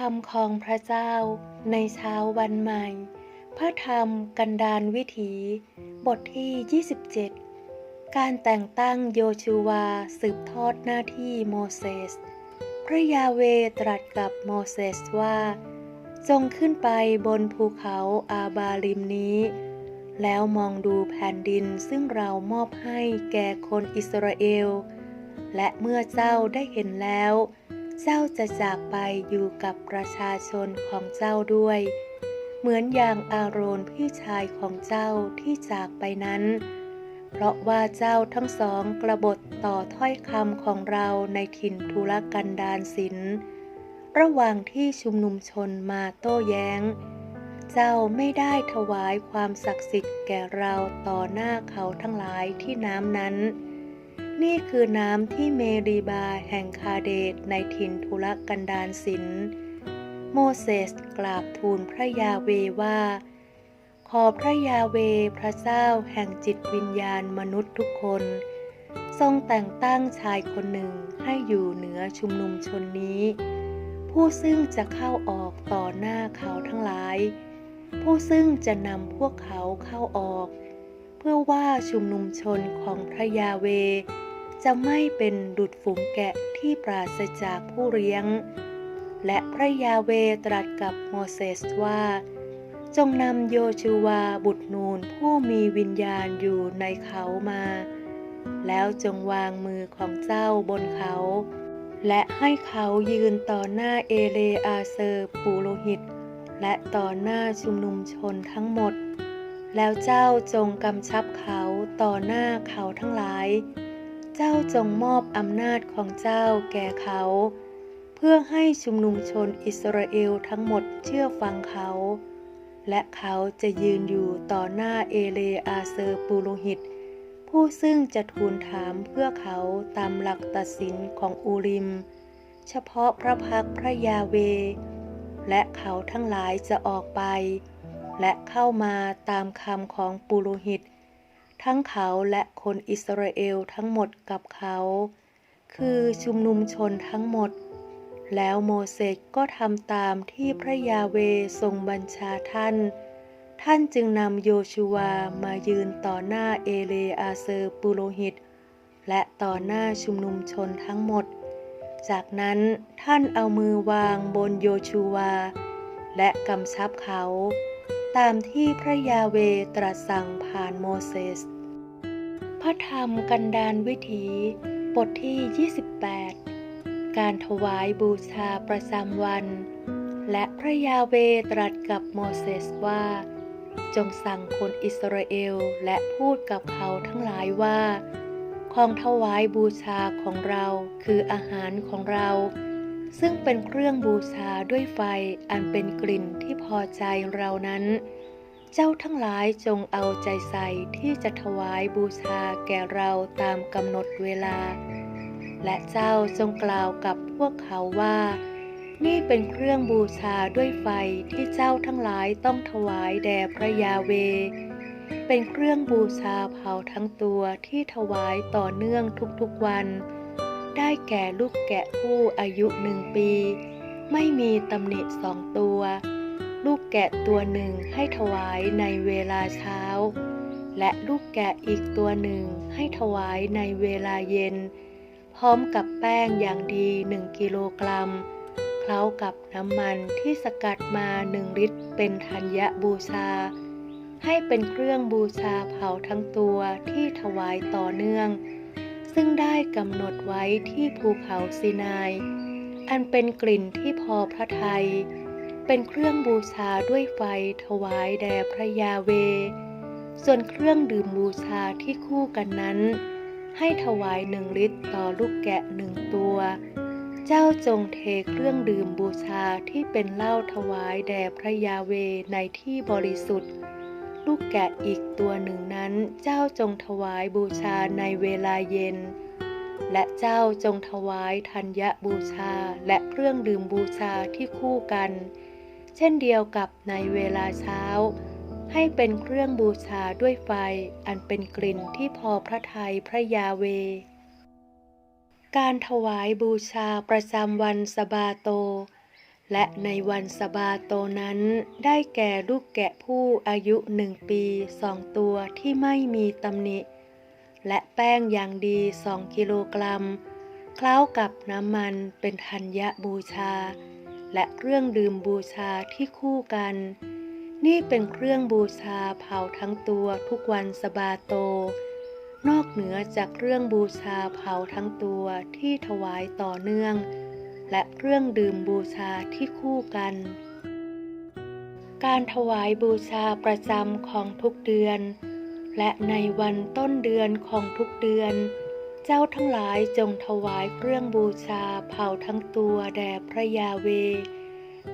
รรมของพระเจ้า ในเช้าวันใหม่ พระธรรมกันดารวิถี บทที่ 27 การแต่งตั้งโยชูวาสืบทอดหน้าที่โมเสส พระยาเวตรัสกับโมเสสว่า จงขึ้นไปบนภูเขาอาบาลิมนี้ แล้วมองดูแผ่นดินซึ่งเรามอบให้แก่คนอิสราเอล และเมื่อเจ้าได้เห็นแล้วเจ้าจะจากไปอยู่กับประชาชนของเจ้าด้วย เหมือนอย่างอาโรนพี่ชายของเจ้าที่จากไปนั้น เพราะว่าเจ้าทั้งสองกระบฏต่อถ้อยคำของเราในถิ่นทุรกันดารศิลระหว่างที่ชุมนุมชนมาโต้แย้ง เจ้าไม่ได้ถวายความศักดิ์สิทธิ์แก่เราต่อหน้าเขาทั้งหลายที่น้ำนั้น นี่คือน้ำที่เมรีบาแห่งคาเดตในถิ่นทุรกันดารศิลโมเสสกราบทูลพระยาเวว่า ขอพระยาเวพระเจ้าแห่งจิตวิญญาณมนุษย์ทุกคน ทรงแต่งตั้งชายคนหนึ่งให้อยู่เหนือชุมนุมชนนี้ ผู้ซึ่งจะเข้าออกต่อหน้าเขาทั้งหลาย ผู้ซึ่งจะนำพวกเขาเข้าออกเพื่อว่าชุมนุมชนของพระยาเว จะไม่เป็นดุดฝูงแกะที่ปราศจากผู้เลี้ยง และพระยาเวตรัสกับโมเสสว่า จงนำโยชูวาบุตรนูนผู้มีวิญญาณอยู่ในเขามา แล้วจงวางมือของเจ้าบนเขา และให้เขายืนต่อหน้าเอเลอาเซอร์ปูโรหิต และต่อหน้าชุมนุมชนทั้งหมด แล้วเจ้าจงกำชับเขาต่อหน้าเขาทั้งหลาย เจ้าจงมอบอำนาจของเจ้าแก่เขา เพื่อให้ชุมนุมชนอิสราเอลทั้งหมดเชื่อฟังเขา และเขาจะยืนอยู่ต่อหน้าเอเลอาเซอร์ปูโรหิต ผู้ซึ่งจะทูลถามเพื่อเขาตามหลักตัดสินของอูริม เฉพาะพระพักพระยาเว และเขาทั้งหลายจะออกไป และเข้ามาตามคำของปุโรหิต ทั้งเขาและคนอิสราเอลทั้งหมดกับเขา คือชุมนุมชนทั้งหมด แล้วโมเสสก็ทำตามที่พระยาเวทรงบัญชาท่าน ท่านจึงนำโยชูวามายืนต่อหน้าเอเลอาเซอร์ปุโรหิต และต่อหน้าชุมนุมชนทั้งหมด จากนั้นท่านเอามือวางบนโยชูวา และกำชับเขา ตามที่พระยาเวตรัสสั่งผ่านโมเสส พระธรรมกันดารวิถี บทที่ 28 การถวายบูชาประจำวัน และพระยาเวตรัสกับโมเสสว่า จงสั่งคนอิสราเอลและพูดกับเขาทั้งหลายว่า ของถวายบูชาของเราคืออาหารของเรา ซึ่งเป็นเครื่องบูชาด้วยไฟอันเป็นกลิ่น อใจเรานั้น เจ้าทั้งหลายจงเอาใจใส่ที่จะถวายบูชาแก่เราตามกำหนดเวลา และเจ้าจงกล่าวกับพวกเขาว่า นี่เป็นเครื่องบูชาด้วยไฟที่เจ้าทั้งหลายต้องถวายแด่พระยาเว เป็นเครื่องบูชาเผาทั้งตัวที่ถวายต่อเนื่องทุกๆวัน ได้แก่ลูกแกะผู้อายุหนึ่งปีไม่มีตำหนิสองตัว ลูกแกะตัวหนึ่งให้ถวายในเวลาเช้า และลูกแกะอีกตัวหนึ่งให้ถวายในเวลาเย็น พร้อมกับแป้งอย่างดีหนึ่งกิโลกรัมเคล้ากับน้ำมันที่สกัดมาหนึ่งลิตรเป็นธัญบูชา ให้เป็นเครื่องบูชาเผาทั้งตัวที่ถวายต่อเนื่อง ซึ่งได้กำหนดไว้ที่ภูเขาซีนาย อันเป็นกลิ่นที่พอพระทัย เป็นเครื่องบูชาด้วยไฟถวายแด่พระยาเว ส่วนเครื่องดื่มบูชาที่คู่กันนั้น ให้ถวายหนึ่งลิตรต่อลูกแกะหนึ่งตัว เจ้าจงเทเครื่องดื่มบูชาที่เป็นเหล้าถวายแด่พระยาเวในที่บริสุทธิ์ ลูกแกะอีกตัวหนึ่งนั้น เจ้าจงถวายบูชาในเวลาเย็นและเจ้าจงถวายธัญบูชาและเครื่องดื่มบูชาที่คู่กัน เช่นเดียวกับในเวลาเช้า ให้เป็นเครื่องบูชาด้วยไฟอันเป็นกลิ่นที่พอพระทัยพระยาเว การถวายบูชาประจำวันสบาโต และในวันสบาโตนั้นได้แก่ลูกแกะผู้อายุหนึ่งปีสองตัวที่ไม่มีตำหนิ และแป้งอย่างดีสองกิโลกรัม เคล้ากับน้ำมันเป็นธัญบูชา และเครื่องดื่มบูชาที่คู่กัน นี่เป็นเครื่องบูชาเผาทั้งตัวทุกวันสบาโต นอกเหนือจากเครื่องบูชาเผาทั้งตัวที่ถวายต่อเนื่อง และเครื่องดื่มบูชาที่คู่กัน การถวายบูชาประจำของทุกเดือน และในวันต้นเดือนของทุกเดือน จ้าทั้งหลายจงถวายเครื่องบูชาเผาทั้งตัวแด่พระยาเว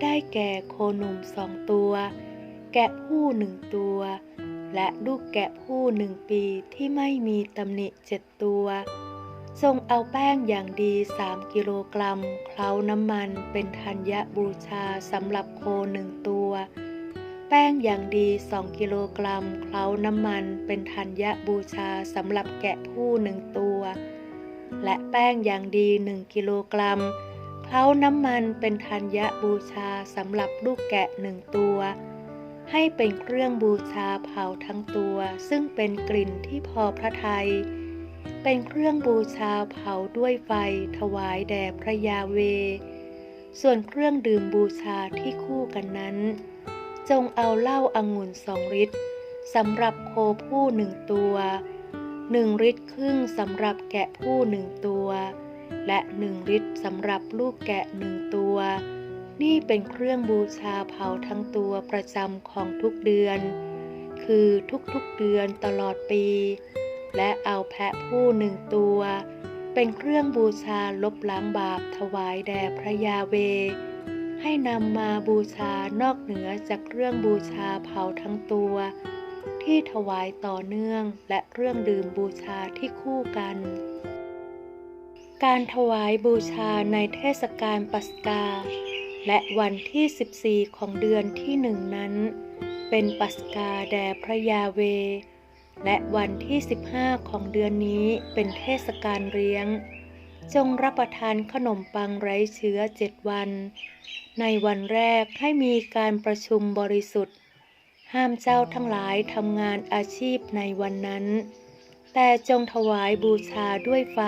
ได้แก่โคหนุ่มสองตัว แกะผู้หนึ่งตัว และลูกแกะผู้หนึ่งปีที่ไม่มีตำหนิเจ็ดตัว ทรงเอาแป้งอย่างดีสามกิโลกรัม เคล้าน้ำมันเป็นธัญบูชาสำหรับโคหนึ่งตัว แป้งอย่างดีสองกิโลกรัม เคล้าน้ำมันเป็นธัญญบูชาสำหรับแกะผู้หนึ่งตัว และแป้งอย่างดีหนึ่งกิโลกรัม เคล้าน้ำมันเป็นธัญบูชาสำหรับลูกแกะหนึ่งตัว ให้เป็นเครื่องบูชาเผาทั้งตัว ซึ่งเป็นกลิ่นที่พอพระทัย เป็นเครื่องบูชาเผาด้วยไฟ ถวายแด่พระยาเว ส่วนเครื่องดื่มบูชาที่คู่กันนั้น จงเอาเหล้าอางุ่นสองลิตรสำหรับโคผู้หนึ่งตัวหนึ่งลิตรครึ่งสำหรับแกะผู้หนึ่งตัว และหนึ่งลิตรสำหรับลูกแกะหนึ่งตัว นี่เป็นเครื่องบูชาเผาทั้งตัวประจำของทุกเดือน คือทุกๆเดือนตลอดปี และเอาแพะผู้หนึ่งตัว เป็นเครื่องบูชาลบล้างบาปถวายแด่พระยาเว ให้นำมาบูชานอกเหนือจากเรื่องบูชาเผาทั้งตัว ที่ถวายต่อเนื่องและเรื่องดื่มบูชาที่คู่กัน การถวายบูชาในเทศกาลปัสกา และวันที่ 14 ของเดือนที่หนึ่งนั้น เป็นปัสกาแด่พระยาเว และวันที่ 15 ของเดือนนี้เป็นเทศกาลเลี้ยง จงรับประทานขนมปังไร้เชื้อเจ็ดวัน ในวันแรกให้มีการประชุมบริสุทธิ์ ห้ามเจ้าทั้งหลายทำงานอาชีพในวันนั้น แต่จงถวายบูชาด้วยไฟ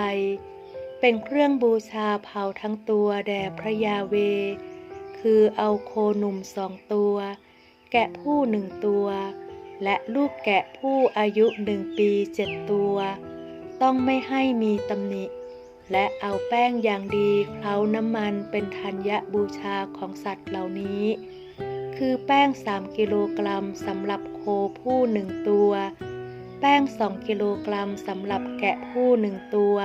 เป็นเครื่องบูชาเผาทั้งตัวแด่พระยาเว คือเอาโคหนุ่มสองตัว แกะผู้หนึ่งตัว และลูกแกะผู้อายุหนึ่งปีเจ็ดตัว ต้องไม่ให้มีตำหนิ และเอาแป้งอย่างดีเคล้าน้ำมันเป็นธัญบูชาของสัตว์เหล่านี้ คือแป้ง 3 กิโลกรัมสำหรับโคผู้หนึ่งตัว แป้ง 2 กิโลกรัมสำหรับแกะผู้หนึ่งตัว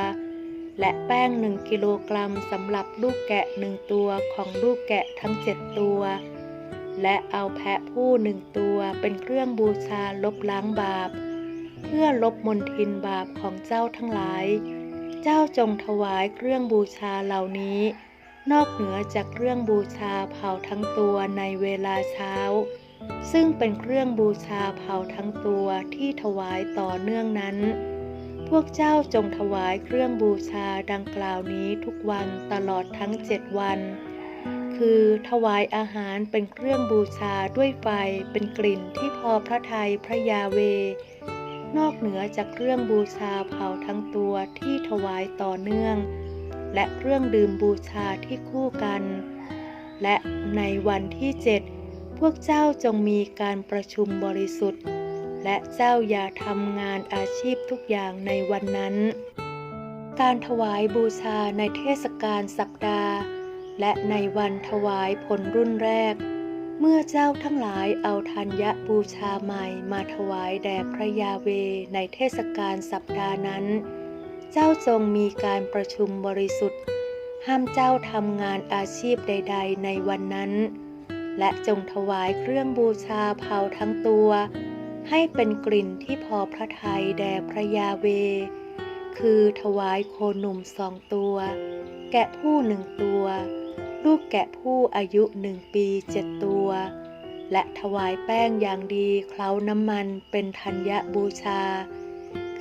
และแป้ง 1 กิโลกรัมสำหรับลูกแกะหนึ่งตัวของลูกแกะทั้ง 7 ตัว และเอาแพะผู้หนึ่งตัวเป็นเครื่องบูชาลบล้างบาป เพื่อลบมนทินบาปของเจ้าทั้งหลาย เจ้าจงถวายเครื่องบูชาเหล่านี้ นอกเหนือจากเครื่องบูชาเผาทั้งตัวในเวลาเช้า ซึ่งเป็นเครื่องบูชาเผาทั้งตัวที่ถวายต่อเนื่องนั้น พวกเจ้าจงถวายเครื่องบูชาดังกล่าวนี้ทุกวันตลอดทั้งเจ็ดวัน คือถวายอาหารเป็นเครื่องบูชาด้วยไฟเป็นกลิ่นที่พอพระทัยพระยาเว นอกเหนือจากเครื่องบูชาเผาทั้งตัวที่ถวายต่อเนื่อง และเครื่องดื่มบูชาที่คู่กัน และในวันที่เจ็ดพวกเจ้าจงมีการประชุมบริสุทธิ์ และเจ้าอย่าทำงานอาชีพทุกอย่างในวันนั้น การถวายบูชาในเทศกาลสัปดาห์ และในวันถวายผลรุ่นแรก เมื่อเจ้าทั้งหลายเอาธัญญบูชาใหม่มาถวายแด่พระยาเวในเทศกาลสัปดาห์นั้น เจ้าจงมีการประชุมบริสุทธิ์ ห้ามเจ้าทำงานอาชีพใด ๆ ในวันนั้น และจงถวายเครื่องบูชาเผาทั้งตัว ให้เป็นกลิ่นที่พอพระทัยแด่พระยาเว คือถวายโคหนุ่มสองตัว แกะผู้หนึ่งตัว ลูกแกะผู้อายุหนึ่งปีเจ็ดตัว และถวายแป้งอย่างดีเคล้าน้ำมันเป็นธัญบูชา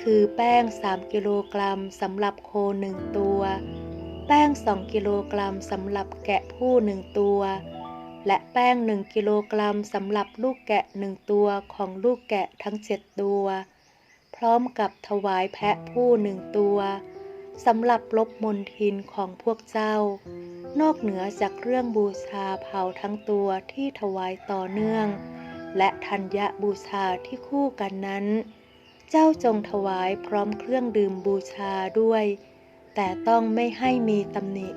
คือแป้ง 3 กิโลกรัมสำหรับโคหนึ่งตัว แป้ง 2 กิโลกรัมสำหรับแกะผู้หนึ่งตัวแและแป้งหนึ่งกิโลกรัมสำหรับลูกแกะหนึ่งตัวของลูกแกะทั้งเจ็ดตัว พร้อมกับถวายแพะผู้หนึ่งตัวสำหรับลบมนทินของพวกเจ้า นอกเหนือจากเครื่องบูชาเผาทั้งตัวที่ถวายต่อเนื่อง และธัญญบูชาที่คู่กันนั้น เจ้าจงถวายพร้อมเครื่องดื่มบูชาด้วย แต่ต้องไม่ให้มีตำหนิ